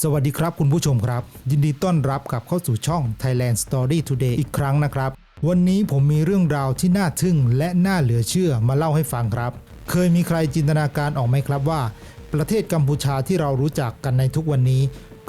สวัสดีครับคุณผู้ชมครับ ยินดีต้อนรับกลับเข้าสู่ช่อง Thailand Story Today อีกครั้งนะครับ วันนี้ผมมีเรื่องราวที่น่าทึ่งและน่าเหลือเชื่อมาเล่าให้ฟังครับ เคยมีใครจินตนาการออกไหมครับว่า ประเทศกัมพูชาที่เรารู้จักกันในทุกวันนี้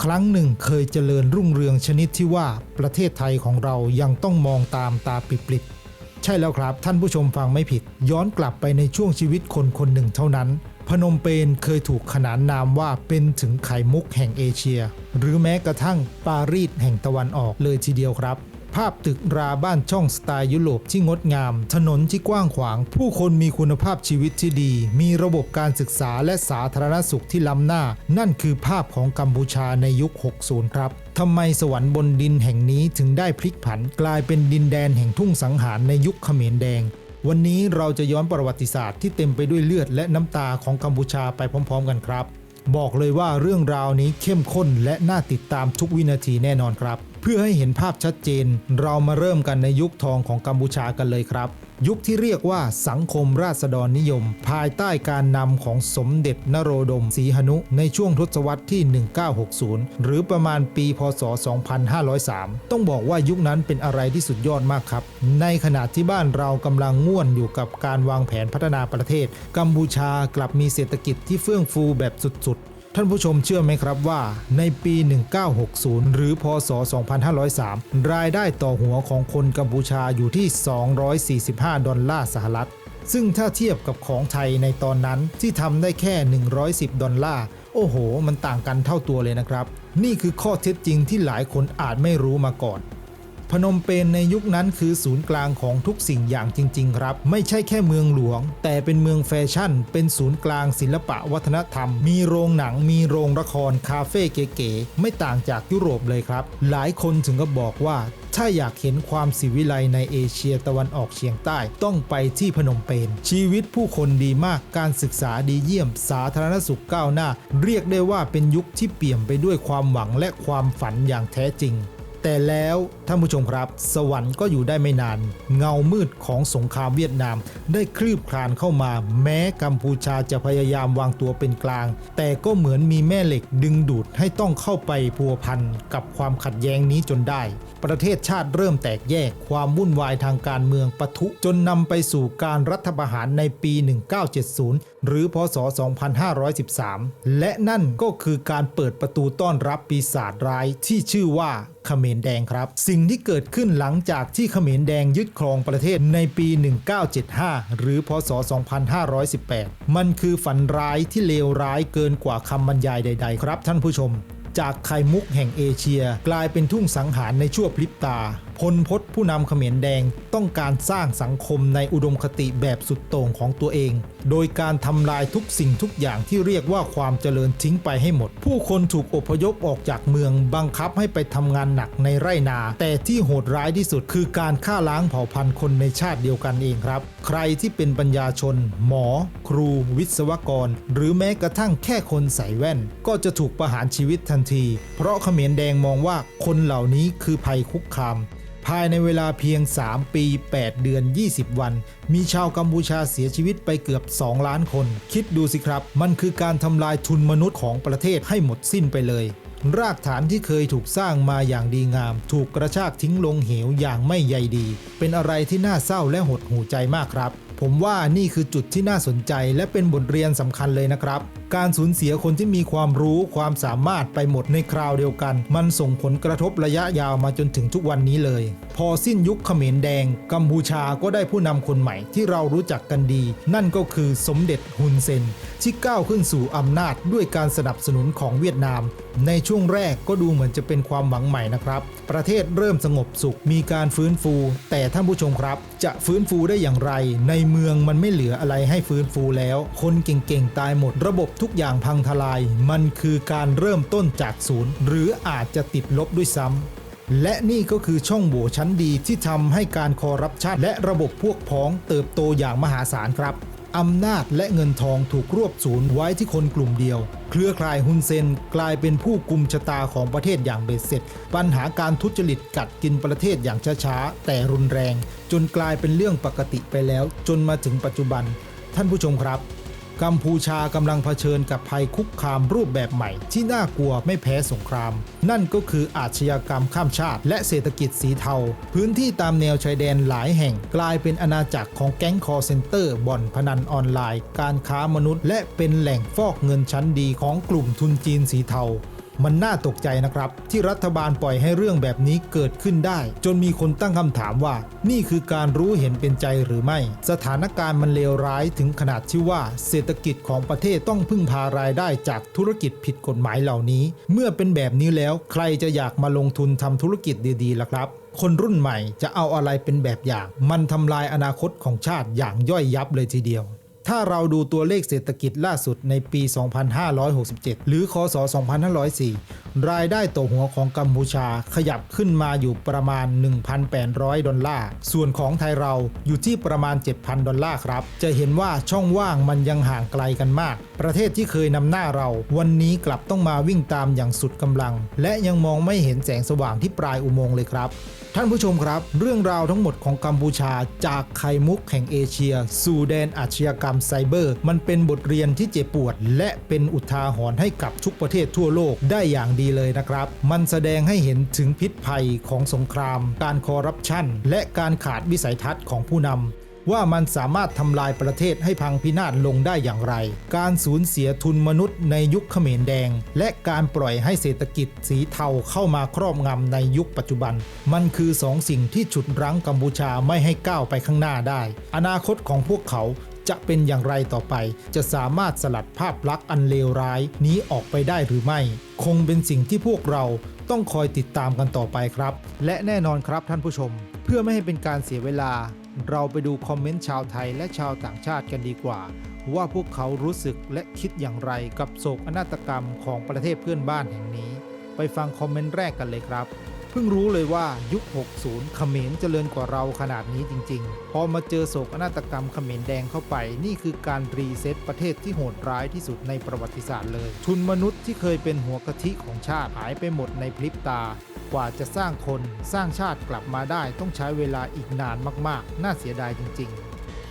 ครั้งหนึ่งเคยเจริญรุ่งเรืองชนิดที่ว่าประเทศไทยของเรายังต้องมองตามตาปริบๆใช่แล้วครับท่านผู้ชมฟังไม่ผิด ย้อนกลับไปในช่วงชีวิตคนคนหนึ่งเท่านั้น พนมเปญเคยถูกขนานนามว่าเป็นถึงไข่มุกแห่งเอเชีย หรือแม้กระทั่งปารีสแห่งตะวันออกเลยทีเดียวครับ ภาพตึกราบ้านช่องสไตล์ยุโรปที่งดงาม ถนนที่กว้างขวาง ผู้คนมีคุณภาพชีวิตที่ดี มีระบบการศึกษาและสาธารณสุขที่ล้ำหน้า นั่นคือภาพของกัมพูชาในยุค 60 ครับทำไมสวรรค์บนดินแห่งนี้ถึงได้พลิกผัน กลายเป็นดินแดนแห่งทุ่งสังหารในยุคเขมรแดง วันนี้เราจะย้อนประวัติศาสตร์ที่เต็มไปด้วยเลือดและน้ำตาของกัมพูชาไปพร้อม ๆ กันครับ บอกเลยว่าเรื่องราวนี้เข้มข้นและน่าติดตามทุกวินาทีแน่นอนครับเพื่อให้เห็นภาพชัดเจน เรามาเริ่มกันในยุคทองของกัมพูชากันเลยครับ ยุคที่เรียกว่าสังคมราษฎรนิยม ภายใต้การนำของสมเด็จนโรดมศรีหนุ ในช่วงทศวรรษที่ 1960 หรือประมาณปี พศ 2503 ต้องบอกว่ายุคนั้นเป็นอะไรที่สุดยอดมากครับ ในขณะที่บ้านเรากำลังง่วนอยู่กับการวางแผนพัฒนาประเทศ กัมพูชากลับมีเศรษฐกิจที่เฟื่องฟูแบบสุดๆ ท่านผู้ชมเชื่อไหมครับว่า ในปี 1960 หรือ พศ 2503 รายได้ต่อหัวของคนกัมพูชาอยู่ที่ 245 ดอลลาร์สหรัฐ ซึ่งถ้าเทียบกับของไทยในตอนนั้นที่ทำได้แค่ 110 ดอลลาร์ โอ้โห มันต่างกันเท่าตัวเลยนะครับ นี่คือข้อเท็จจริงที่หลายคนอาจไม่รู้มาก่อน พนมเปญในยุคนั้นคือศูนย์กลางของทุกสิ่งอย่างจริง ๆ ครับ ไม่ใช่แค่เมืองหลวง แต่เป็นเมืองแฟชั่น เป็นศูนย์กลางศิลปะวัฒนธรรม มีโรงหนังมีโรงละครคาเฟ่เก๋ๆไม่ต่างจากยุโรปเลยครับ หลายคนถึงก็บอกว่าถ้าอยากเห็นความสิวิไลในเอเชียตะวันออกเฉียงใต้ต้องไปที่พนมเปญชีวิตผู้คนดีมากการศึกษาดีเยี่ยม สาธารณสุขก้าวหน้า เรียกได้ว่าเป็นยุคที่เปี่ยมไปด้วยความหวังและความฝันอย่างแท้จริง แต่แล้วท่านผู้ชมครับ สวรรค์ก็อยู่ได้ไม่นาน เงามืดของสงครามเวียดนาม ได้คลืบคลานเข้ามา แม้กัมพูชาจะพยายามวางตัวเป็นกลาง แต่ก็เหมือนมีแม่เหล็กดึงดูดให้ต้องเข้าไปพัวพันกับความขัดแย้งนี้จนได้ ประเทศชาติเริ่มแตกแยกความวุ่นวายทางการเมืองปะทุจนนำไปสู่การรัฐประหารในปี 1970หรือพศ 2513 และนั่นก็คือการเปิดประตูต้อนรับปีศาจร้ายที่ชื่อว่าเขมรแดงครับ สิ่งที่เกิดขึ้นหลังจากที่เขมรแดงยึดครองประเทศในปี 1975 หรือพศ 2518 มันคือฝันร้ายที่เลวร้ายเกินกว่าคำบรรยายใด ๆ ครับท่านผู้ชม จากไข่มุกแห่งเอเชีย กลายเป็นทุ่งสังหารในชั่วพลิบตา พลพศผู้นำเขมรแดงต้องการสร้างสังคมในอุดมคติแบบสุดโต่งของตัวเอง โดยการทำลายทุกสิ่งทุกอย่างที่เรียกว่าความเจริญทิ้งไปให้หมด ผู้คนถูกอพยพออกจากเมืองบังคับให้ไปทำงานหนักในไร่นา แต่ที่โหดร้ายที่สุดคือการฆ่าล้างเผ่าพันธุ์คนในชาติเดียวกันเองครับ ใครที่เป็นปัญญาชน หมอ ครู วิศวกร หรือแม้กระทั่งแค่คนใส่แว่น ก็จะถูกประหารชีวิตทันที เพราะเขมรแดงมองว่าคนเหล่านี้คือภัยคุกคาม ภายในเวลาเพียง 3 ปี 8 เดือน 20 วัน มีชาวกัมพูชาเสียชีวิตไปเกือบ 2 ล้านคน คิดดูสิครับ มันคือการทำลายทุนมนุษย์ของประเทศให้หมดสิ้นไปเลย รากฐานที่เคยถูกสร้างมาอย่างดีงาม ถูกกระชากทิ้งลงเหวอย่างไม่ใยดี เป็นอะไรที่น่าเศร้าและหดหูใจมากครับ ผมว่านี่คือจุดที่น่าสนใจและเป็นบทเรียนสำคัญเลยนะครับการสูญเสียคนที่มีความรู้ความสามารถไปหมดในคราวเดียวกัน มันส่งผลกระทบระยะยาวมาจนถึงทุกวันนี้เลย พอสิ้นยุคเขมรแดง กัมพูชาก็ได้ผู้นำคนใหม่ที่เรารู้จักกันดี นั่นก็คือสมเด็จฮุนเซนที่ก้าวขึ้นสู่อำนาจด้วยการสนับสนุนของเวียดนาม ในช่วงแรกก็ดูเหมือนจะเป็นความหวังใหม่นะครับ ประเทศเริ่มสงบสุขมีการฟื้นฟู แต่ท่านผู้ชมครับ จะฟื้นฟูได้อย่างไร ในเมืองมันไม่เหลืออะไรให้ฟื้นฟูแล้ว คนเก่งๆตายหมดระบบทุกอย่างพังทลาย มันคือการเริ่มต้นจากศูนย์ หรืออาจจะติดลบด้วยซ้ำ และนี่ก็คือช่องโหว่ชั้นดีที่ทำให้การคอร์รัปชันและระบบพวกพ้องเติบโตอย่างมหาศาลครับอำนาจและเงินทองถูกรวบศูนย์ไว้ที่คนกลุ่มเดียว เครือข่ายฮุนเซนกลายเป็นผู้กุมชะตาของประเทศอย่างเบ็ดเสร็จ ปัญหาการทุจริตกัดกินประเทศอย่างช้าๆ แต่รุนแรง จนกลายเป็นเรื่องปกติไปแล้ว จนมาถึงปัจจุบัน ท่านผู้ชมครับ กัมพูชากำลังเผชิญกับภัยคุกคามรูปแบบใหม่ ที่น่ากลัวไม่แพ้สงคราม นั่นก็คืออาชญากรรมข้ามชาติ และเศรษฐกิจสีเทา พื้นที่ตามแนวชายแดนหลายแห่งกลายเป็นอาณาจักรของแก๊งคอร์เซนเตอร์บ่อนพนันออนไลน์ การค้ามนุษย์ และเป็นแหล่งฟอกเงินชั้นดีของกลุ่มทุนจีนสีเทา มันน่าตกใจนะครับ ที่รัฐบาลปล่อยให้เรื่องแบบนี้เกิดขึ้นได้ จนมีคนตั้งคำถามว่า นี่คือการรู้เห็นเป็นใจหรือไม่ สถานการณ์มันเลวร้ายถึงขนาดที่ว่า เศรษฐกิจของประเทศต้องพึ่งพารายได้จากธุรกิจผิดกฎหมายเหล่านี้ เมื่อเป็นแบบนี้แล้วใครจะอยากมาลงทุนทำธุรกิจดีๆล่ะครับคนรุ่นใหม่จะเอาอะไรเป็นแบบอย่าง มันทำลายอนาคตของชาติอย่างย่อยยับเลยทีเดียว ถ้าเราดูตัวเลขเศรษฐกิจล่าสุดในปี 2567 หรือคศ 2504 รายได้ต่อหัวของกัมพูชาขยับขึ้นมาอยู่ประมาณ 1,800 ดอลลาร์ ส่วนของไทยเราอยู่ที่ประมาณ 7,000 ดอลลาร์ครับ จะเห็นว่าช่องว่างมันยังห่างไกลกันมาก ประเทศที่เคยนำหน้าเรา วันนี้กลับต้องมาวิ่งตามอย่างสุดกำลัง และยังมองไม่เห็นแสงสว่างที่ปลายอุโมงค์เลยครับท่านผู้ชมครับ เรื่องราวทั้งหมดของกัมพูชาจากไข่มุกแห่งเอเชีย สู่แดนอาชญากรรมไซเบอร์ มันเป็นบทเรียนที่เจ็บปวด และเป็นอุทาหรณ์ให้กับทุกประเทศทั่วโลกได้อย่างดีเลยนะครับ มันแสดงให้เห็นถึงพิษภัยของสงคราม การคอร์รัปชันและการขาดวิสัยทัศน์ของผู้นำ ว่ามันสามารถทำลายประเทศให้พังพินาศลงได้อย่างไร การสูญเสียทุนมนุษย์ในยุคเขมรแดง และการปล่อยให้เศรษฐกิจสีเทาเข้ามาครอบงำในยุคปัจจุบัน มันคือสองสิ่งที่ฉุดรั้งกัมพูชาไม่ให้ก้าวไปข้างหน้าได้ อนาคตของพวกเขาจะเป็นอย่างไรต่อไป จะสามารถสลัดภาพลักษณ์อันเลวร้ายนี้ออกไปได้หรือไม่ คงเป็นสิ่งที่พวกเราต้องคอยติดตามกันต่อไปครับ และแน่นอนครับท่านผู้ชม เพื่อไม่ให้เป็นการเสียเวลา เราไปดูคอมเมนต์ชาวไทยและชาวต่างชาติกันดีกว่า ว่าพวกเขารู้สึกและคิดอย่างไรกับโศกนาฏกรรมของประเทศเพื่อนบ้านแห่งนี้ ไปฟังคอมเมนต์แรกกันเลยครับ เพิ่งรู้เลยว่ายุค 60 เขมรเจริญกว่าเราขนาดนี้จริง ๆ พอมาเจอโศกนาฏกรรมเขมรแดงเข้าไป นี่คือการรีเซ็ตประเทศที่โหดร้ายที่สุดในประวัติศาสตร์เลย ทุนมนุษย์ที่เคยเป็นหัวกะทิของชาติหายไปหมดในพริบตา กว่าจะสร้างคนสร้างชาติกลับมาได้ต้องใช้เวลาอีกนานมากๆ น่าเสียดายจริง ๆ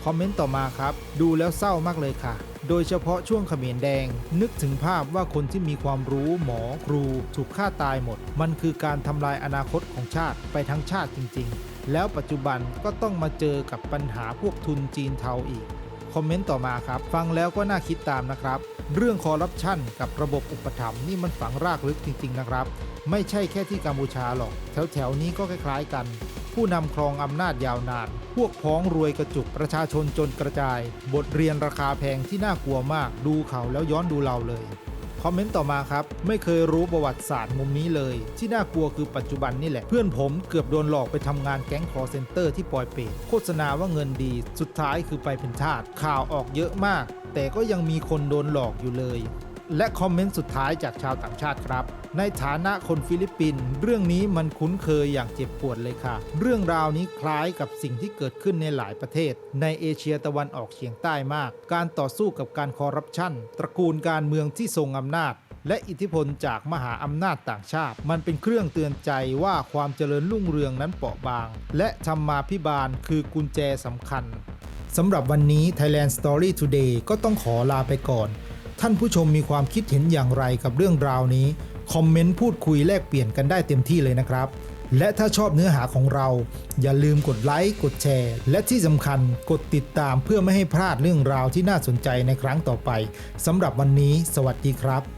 คอมเมนต์ต่อมาครับ ดูแล้วเศร้ามากเลยค่ะ โดยเฉพาะช่วงขมรแดง นึกถึงภาพว่าคนที่มีความรู้หมอครู ถูกฆ่าตายหมด มันคือการทำลายอนาคตของชาติไปทั้งชาติจริง ๆ แล้วปัจจุบันก็ต้องมาเจอกับปัญหาพวกทุนจีนเทาอีกคอมเมนต์ต่อมาครับ ฟังแล้วก็น่าคิดตามนะครับ เรื่องคอร์รัปชันกับระบบอุปถัมภ์นี่มันฝังรากลึกจริง ๆ นะครับ ไม่ใช่แค่ที่กัมพูชาหรอก แถวๆนี้ก็คล้าย ๆ กัน ผู้นำครองอำนาจยาวนาน พวกพ้องรวยกระจุกประชาชนจนกระจาย บทเรียนราคาแพงที่น่ากลัวมาก ดูเขาแล้วย้อนดูเราเลย คอมเมนต์ต่อมาครับ ไม่เคยรู้ประวัติศาสตร์มุมนี้เลย ที่น่ากลัวคือปัจจุบันนี่แหละ เพื่อนผมเกือบโดนหลอกไปทำงานแก๊งคอร์เซนเตอร์ที่ปอยเปตโฆษณาว่าเงินดี สุดท้ายคือไปเป็นทาสข่าวออกเยอะมาก แต่ก็ยังมีคนโดนหลอกอยู่เลย และคอมเมนต์สุดท้ายจากชาวต่างชาติครับ ในฐานะคนฟิลิปปินส์เรื่องนี้มันคุ้นเคยอย่างเจ็บปวดเลยค่ะ เรื่องราวนี้คล้ายกับสิ่งที่เกิดขึ้นในหลายประเทศ ในเอเชียตะวันออกเฉียงใต้มาก การต่อสู้กับการคอร์รัปชันตระกูลการเมืองที่ทรงอำนาจและอิทธิพลจากมหาอำนาจต่างชาติ มันเป็นเครื่องเตือนใจว่าความเจริญรุ่งเรืองนั้นเปราะบาง และธรรมาภิบาลคือกุญแจสำคัญสำหรับวันนี้ Thailand Story Today ก็ต้องขอลาไปก่อน ท่านผู้ชมมีความคิดเห็นอย่างไรกับเรื่องราวนี้ คอมเมนต์พูดคุยแลกเปลี่ยนกันได้เต็มที่เลยนะครับ และถ้าชอบเนื้อหาของเรา อย่าลืมกดไลค์กดแชร์ และที่สำคัญกดติดตามเพื่อไม่ให้พลาดเรื่องราวที่น่าสนใจในครั้งต่อไปสำหรับวันนี้ สวัสดีครับ